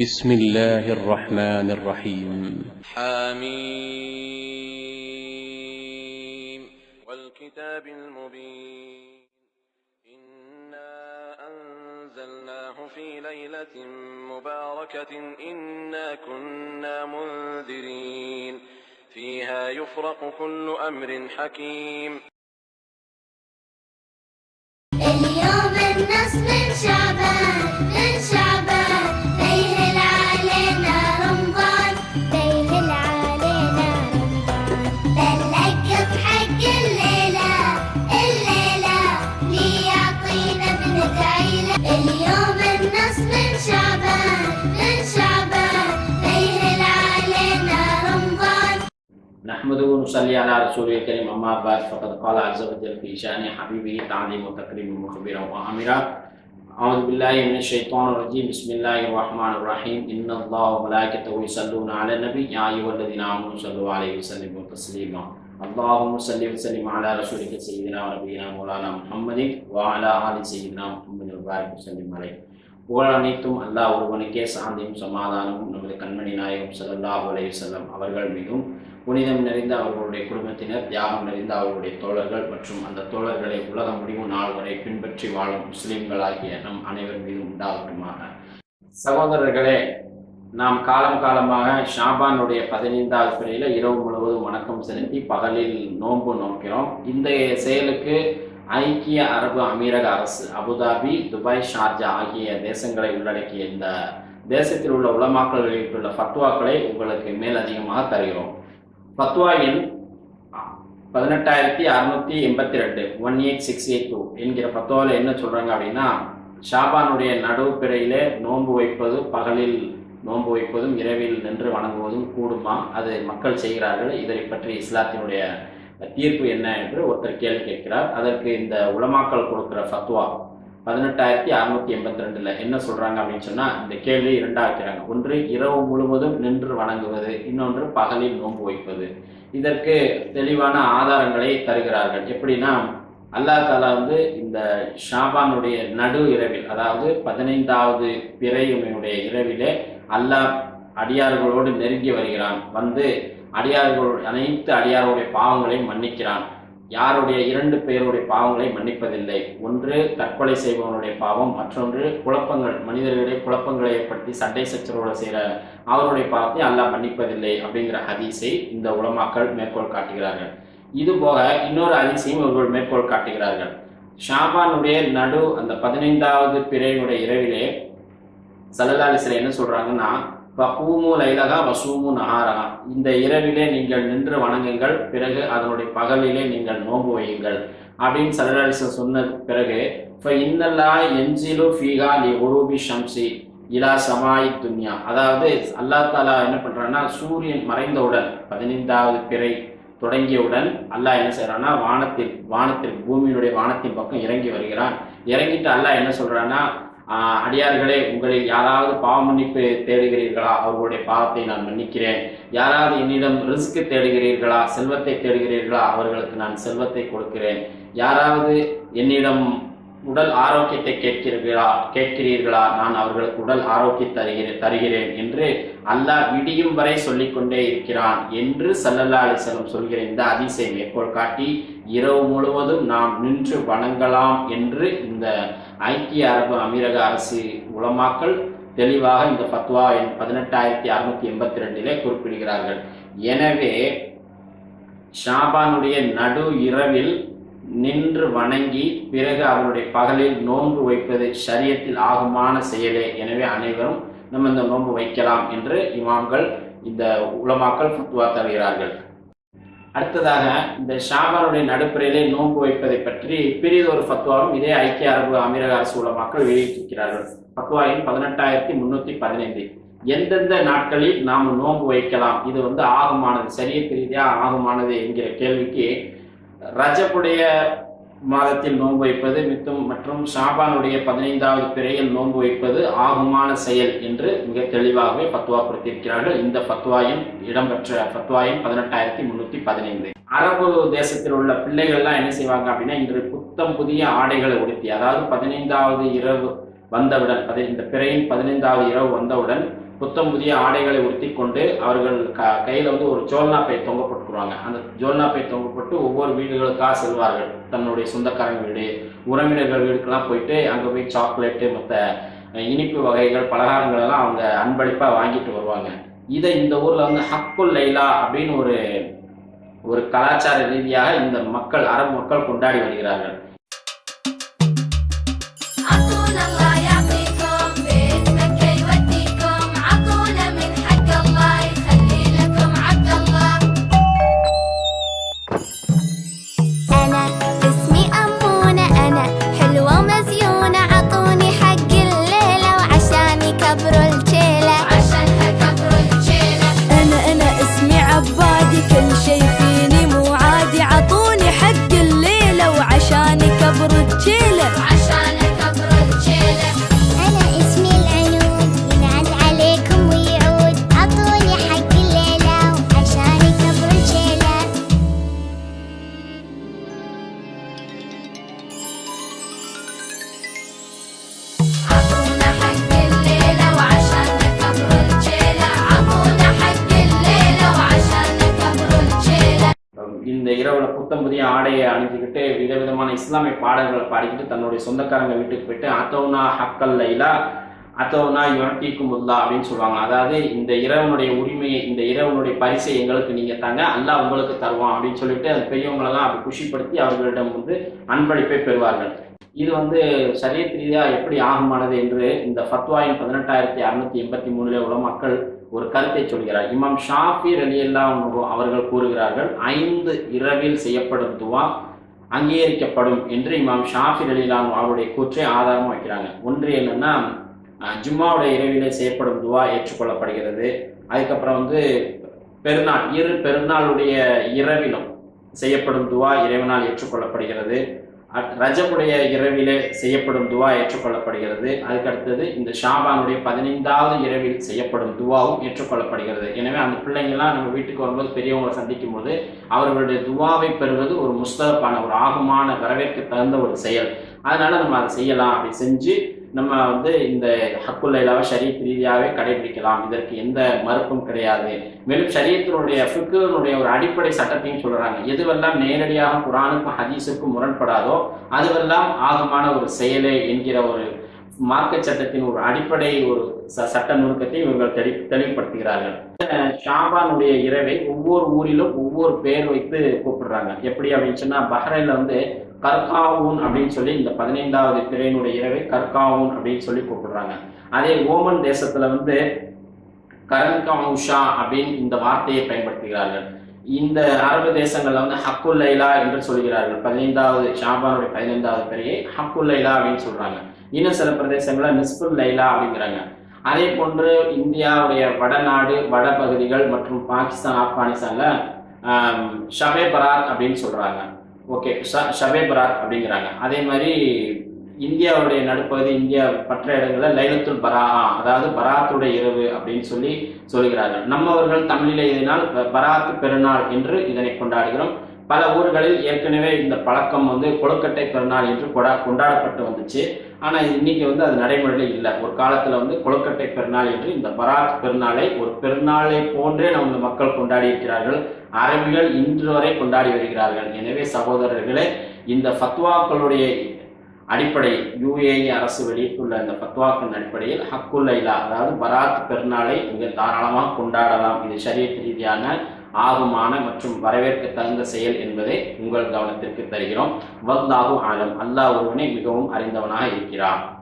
بسم الله الرحمن الرحيم. حميم. والكتاب المبين. إنا أنزلناه في ليلة مباركة. إنا كنا منذرين. فيها يفرق كل أمر حكيم. اليوم النص من ونصلي على رسوله الكريم أما بعد فقد قال عز وجل في شأن حبيبه تعظيم وتكريم مخبرا وأمرا أعوذ بالله من الشيطان الرجيم بسم الله الرحمن الرحيم إن الله وملائكته يصلون على النبي يا أيها الذين آمنوا صلوا عليه وسلموا تسليما اللهم صل وسلم على رسولك سيدنا ونبينا مولانا محمد وعلى آل سيدنا محمد وبارك وسلم عليه புகழ் அனைத்தும் அல்லாஹ் ஒருவனுக்கே சாந்தியும் சமாதானமும் நமது கண்மணி நாயகம் ஸல்லல்லாஹு அலைஹி வஸல்லம் அவர்கள் மீதும் புனிதம் நிறைந்த அவர்களுடைய குடும்பத்தினர் தியாகம் நிறைந்த அவர்களுடைய தோழர்கள் மற்றும் அந்த தோழர்களை உலக முடிவு நாள் வரை பின்பற்றி வாழும் முஸ்லிம்களாகிய நம் அனைவர் மீதும் உண்டாகட்டுமாக. சகோதரர்களே நாம் காலம் காலமாக ஷாபானுடைய பதினைந்தாவது பிறையில் இரவு முழுவதும் வணக்கம் செலுத்தி பகலில் நோன்பு நோக்கிறோம். இந்த செயலுக்கு ஐக்கிய அரபு அமீரக அரசு அபுதாபி துபாய் ஷார்ஜா ஆகிய தேசங்களை உள்ளடக்கிய இந்த தேசத்தில் உள்ள உளமாக்கல் வெளியிட்டுள்ள ஃபத்வாக்களை உங்களுக்கு மேலதிகமாக தருகிறோம். ஃபத்வா எண் பதினெட்டாயிரத்தி அறுநூத்தி எண்பத்தி ரெண்டு one eight six eight two என்கிற ஃபத்வாவில் என்ன சொல்றாங்க அப்படின்னா ஷாபானுடைய நடுவு பிறையிலே நோன்பு வைப்பது பகலில் நோன்பு வைப்பதும் இரவில் நின்று வணங்குவதும் கூடுமா? அது மக்கள் செய்கிறார்கள். இதை பற்றி இஸ்லாத்தினுடைய தீர்ப்பு என்ன என்று ஒருத்தர் கேள்வி கேட்கிறார். அதற்கு இந்த உலமாக்கள் கொடுக்கிற ஃபத்வா பதினெட்டாயிரத்தி அறுநூத்தி எண்பத்தி ரெண்டுல என்ன சொல்றாங்க அப்படின்னு சொன்னா இந்த கேள்வி இரண்டா வைக்கிறாங்க ஒன்று இரவு முழுவதும் நின்று வணங்குவது இன்னொன்று பகலில் நோன்பு வைப்பது. இதற்கு தெளிவான ஆதாரங்களை தருகிறார்கள். எப்படின்னா அல்லாஹ் தாலா வந்து இந்த ஷாபானுடைய நடு இரவில் அதாவது பதினைந்தாவது பிறையுமையுடைய இரவிலே அல்லாஹ் அடியார்களோடு நெருங்கி வருகிறான். வந்து அடியார்கள் அனைத்து அடியார்களுடைய பாவங்களையும் மன்னிக்கிறான். யாருடைய இரண்டு பேருடைய பாவங்களை மன்னிப்பதில்லை. ஒன்று தற்கொலை செய்பவனுடைய பாவம். மற்றொன்று குழப்பங்கள் மனிதர்களிடையே குழப்பங்களை ஏற்படுத்தி சண்டை சச்சரவுகளை செய்கிற அவருடைய பாவத்தை அல்லாஹ் மன்னிப்பதில்லை அப்படிங்கிற ஹதீஸை இந்த உலமாக்கள் மேற்கோள் காட்டுகிறார்கள். இது போக இன்னொரு ஹதீஸையும் இவர்கள் மேற்கோள் காட்டுகிறார்கள். ஷாபானுடைய நடு அந்த பதினைந்தாவது பிறையினுடைய இரவிலே சல்லல்லாலிசில என்ன சொல்றாங்கன்னா பகூமு லைலகா வசூமு நஹாரகா இந்த இரவிலே நீங்கள் நின்று வணங்குங்கள் பிறகு அதனுடைய பகலிலே நீங்கள் நோம்பு வையுங்கள். அப்படின்னு சல்லல்லாலிசன் சொன்ன பிறகு இப்போ இன்னல்லா எஞ்சிலு ஃபீகா லி உருபி ஷம்சி இலா சமாயி துன்யா. அதாவது அல்லாஹ் தாலா என்ன பண்ணுறான்னா சூரியன் மறைந்தவுடன் பதினைந்தாவது பிறை தொடங்கியவுடன் அல்லாஹ் என்ன செய்கிறான்னா வானத்தில் வானத்தில் பூமியினுடைய வானத்தின் பக்கம் இறங்கி வருகிறான். இறங்கிட்டு அல்லாஹ் என்ன சொல்கிறான்னா அடியார்களே உங்களில் யாராவது பாவ மன்னிப்பு தேடுகிறீர்களா? அவர்களுடைய பாவத்தை நான் மன்னிக்கிறேன். யாராவது என்னிடம் ரிஸ்க் தேடுகிறீர்களா? செல்வத்தை தேடுகிறீர்களா? அவர்களுக்கு நான் செல்வத்தை கொடுக்கிறேன். யாராவது என்னிடம் உடல் ஆரோக்கியத்தை கேட்கிறீர்களா கேட்கிறீர்களா? நான் அவர்களுக்கு உடல் ஆரோக்கியம் தருகிறேன் தருகிறேன் என்று அல்லாஹ் விடியும் வரை சொல்லிக்கொண்டே இருக்கிறான் என்று சல்லல்லா அலிசலம் சொல்கிற இந்த அதிசை மேற்கோள் காட்டி இரவு முழுவதும் நாம் நின்று வணங்கலாம் என்று இந்த ஐக்கிய அரபு அமீரக அரசு உலமாக்கள் தெளிவாக இந்த ஃபத்வா பதினெட்டாயிரத்தி அறுநூத்தி எண்பத்தி ரெண்டிலே குறிப்பிடுகிறார்கள். எனவே ஷாபானுடைய நடு இரவில் நின்று வணங்கி பிறகு அவருடைய பகலில் நோன்பு வைப்பது சரியத்தில் ஆகுமான செயலே. எனவே அனைவரும் நம்ம இந்த நோன்பு வைக்கலாம் என்று இமாம்கள் இந்த உலமாக்கள் ஃபத்வா தருகிறார்கள். அடுத்ததாக இந்த ஷாபானுடைய நடுப்புறையிலே நோன்பு வைப்பதை பற்றி பெரியதொரு ஃபத்வாவும் இதே ஐக்கிய அரபு அமீரக அரசு உலமாக்கள் வெளியிட்டிருக்கிறார்கள். ஃபத்வாயின் பதினெட்டாயிரத்தி முன்னூத்தி பதினைந்து. எந்தெந்த நாட்களில் நாம் நோன்பு வைக்கலாம்? இது வந்து ஆகமானது சரியத் ரீதியாக ஆகமானது என்கிற கேள்விக்கு ரஜப்புடைய மாதத்தில் நோன்பு வைப்பது மித்தும் மற்றும் ஷாபானுடைய பதினைந்தாவது பிறையில் நோன்பு வைப்பது ஆகுமான செயல் என்று மிக தெளிவாகவே ஃபத்வா கொடுத்திருக்கிறார்கள். இந்த ஃபத்வாயின் இடம்பெற்ற ஃபத்வாயின் பதினெட்டாயிரத்தி முன்னூத்தி பதினைந்து. அரபு தேசத்தில் உள்ள பிள்ளைகள்லாம் என்ன செய்வாங்க அப்படின்னா இன்று புத்தம் புதிய ஆடைகளை உடுத்தி அதாவது பதினைந்தாவது இரவு வந்தவுடன் அது இந்த பிறையின் பதினைந்தாவது இரவு வந்தவுடன் புத்தம் புதிய ஆடைகளை உடுத்தி கொண்டு அவர்கள் க கையில் வந்து ஒரு ஜோல்னா பை தொங்கப்பட்டுருவாங்க அந்த ஜோல்னா பை தொங்கப்பட்டு ஒவ்வொரு வீடுகளுக்காக செல்வார்கள். தன்னுடைய சொந்தக்காரங்க வீடு உறவினர்கள் வீடுக்கெல்லாம் போயிட்டு அங்கே போய் சாக்லேட்டு மற்ற இனிப்பு வகைகள் பலகாரங்கள் எல்லாம் அவங்க அன்பளிப்பாக வாங்கிட்டு வருவாங்க. இதை இந்த ஊரில் வந்து ஹக்குல் லைலா அப்படின்னு ஒரு ஒரு கலாச்சார ரீதியாக இந்த மக்கள் அரபு மக்கள் கொண்டாடி வருகிறார்கள். இந்த இரவுல புத்தம் புதிய ஆடையை அணிஞ்சுக்கிட்டு விதவிதமான இஸ்லாமிய பாடல்களை பாடிக்கிட்டு தன்னுடைய சொந்தக்காரங்க வீட்டுக்கு போயிட்டு அத்தோனா ஹக்கல் லைலா அத்தோனா யுனட்டிக்கும் முல்லா அப்படின்னு சொல்லுவாங்க. அதாவது இந்த இரவனுடைய உரிமையை இந்த இரவனுடைய பரிசை எங்களுக்கு நீங்க தாங்க அல்லாஹ் உங்களுக்கு தருவான் அப்படின்னு சொல்லிட்டு அந்த பெரியவங்களெல்லாம் அப்படி குஷிப்படுத்தி அவர்களிடம் வந்து அன்பளிப்பை பெறுவார்கள். இது வந்து சரியத் எப்படி ஆகமானது என்று இந்த ஃபத்வாயின் பதினெட்டாயிரத்தி அறுநூத்தி எண்பத்தி மூணுல உள்ள மக்கள் ஒரு கருத்தை சொல்கிறார். இமாம் ஷாஃபி ரலியல்லா அவர்கள் கூறுகிறார்கள் ஐந்து இரவில் செய்யப்படும் துவா அங்கீகரிக்கப்படும் என்று இமாம் ஷாஃபி ரலியல்லா அவருடைய கூற்றை ஆதாரமாக வைக்கிறாங்க. ஒன்று என்னன்னா ஜும்மாவுடைய இரவிலே செய்யப்படும் துவா ஏற்றுக்கொள்ளப்படுகிறது. அதுக்கப்புறம் வந்து பெருநாள் இரு பெருநாளுடைய இரவிலும் செய்யப்படும் துவா இறைவனால் ஏற்றுக்கொள்ளப்படுகிறது. ரஜமுடைய இரவிலே செய்யப்படும் துவா ஏற்றுக்கொள்ளப்படுகிறது. அதுக்கடுத்தது இந்த ஷாபானுடைய பதினைந்தாவது இரவில் செய்யப்படும் துவாவும் ஏற்றுக்கொள்ளப்படுகிறது. எனவே அந்த பிள்ளைங்கள்லாம் நம்ம வீட்டுக்கு வரும்போது பெரியவங்களை சந்திக்கும் போது அவர்களுடைய துவாவை பெறுவது ஒரு முஸ்தகப்பான ஒரு ஆகமான வரவேற்க தகுந்த ஒரு செயல். அதனால நம்ம அதை செய்யலாம். அப்படி செஞ்சு நம்ம வந்து இந்த ஹக்குல்லைலாவை ஷரீத் ரீதியாகவே கடைபிடிக்கலாம். இதற்கு எந்த மறுப்பும் கிடையாது. மேலும் ஷரியத்தினுடைய ஃபிக்குனுடைய ஒரு அடிப்படை சட்டத்தையும் சொல்றாங்க. எதுவெல்லாம் நேரடியாக குரானுக்கும் ஹதீஸுக்கும் முரண்படாதோ அதுவெல்லாம் ஆகமான ஒரு செயலே என்கிற ஒரு மார்க்க சட்டத்தின் ஒரு அடிப்படை ஒரு ச- சட்ட நுணுக்கத்தை இவர்கள் தெளி தெளிவுபடுத்துகிறார்கள். ஷாபானுடைய இரவை ஒவ்வொரு ஊரிலும் ஒவ்வொரு பேர் வைத்து கூப்பிடுறாங்க. எப்படி அப்படின்னு சொன்னா பஹ்ரைன்ல வந்து கர்காவூன் அப்படின்னு சொல்லி இந்த பதினைந்தாவது பிறையினுடைய இரவை கர்காவூன் அப்படின்னு சொல்லி கூப்பிடுறாங்க. அதே ஓமன் தேசத்துல வந்து கரன்கவுஷா அப்படின்னு இந்த வார்த்தையை பயன்படுத்துகிறார்கள். இந்த அரபு தேசங்கள்ல வந்து ஹக்குல் லைலா என்று சொல்கிறார்கள். பதினைந்தாவது ஷாபானுடைய பதினைந்தாவது பிறையை ஹக்குல் லைலா அப்படின்னு சொல்றாங்க. இன்னும் சில பிரதேசங்கள்ல நிஸ்புல் லைலா அப்படிங்கிறாங்க. அதே போன்று இந்தியாவுடைய வடநாடு வட பகுதிகள் மற்றும் பாகிஸ்தான் ஆப்கானிஸ்தான்ல ஷபே பராத் அப்படின்னு சொல்றாங்க. ஓகே ஷ- ஷபே பராத் அப்படிங்கிறாங்க. அதே மாதிரி இந்தியாவுடைய நடுப்பகுதி இந்தியா மற்ற இடங்களில் லைலத்துல் பராஹா அதாவது பராத்துடைய இரவு அப்படின்னு சொல்லி சொல்கிறார்கள். நம்மவர்கள் தமிழில் இதனால் பராத் பராத்து பெருநாள் என்று இதனை கொண்டாடுகிறோம். பல ஊர்களில் ஏற்கனவே இந்த பழக்கம் வந்து கொழுக்கட்டை பெருநாள் என்று கொடா கொண்டாடப்பட்டு வந்துச்சு. ஆனால் இன்னைக்கு வந்து அது நடைமுறையில் இல்லை. ஒரு காலத்தில் வந்து கொழுக்கட்டை பெருநாள் என்று இந்த பராத் பெருநாளை ஒரு பெருநாளை போன்றே நமது மக்கள் கொண்டாடி இருக்கிறார்கள். அரபிகள் இன்று வரை கொண்டாடி வருகிறார்கள். எனவே சகோதரர்களே இந்த ஃபத்வாக்களுடைய அடிப்படை யுஏஇ அரசு வெளியிட்டுள்ள இந்த பத்வாக்கள் அடிப்படையில் ஹக்குல் லைலா அதாவது பராத் பெருநாளை மிக தாராளமாக கொண்டாடலாம். இது சரியத் ரீதியான ஆகுமான மற்றும் வரவேற்க தகுந்த செயல் என்பதை உங்கள் கவனத்திற்கு தருகிறோம். வல்லாஹு ஆலம் அல்லாஹ் ஒருவனே மிகவும் அறிந்தவனாக இருக்கிறான்.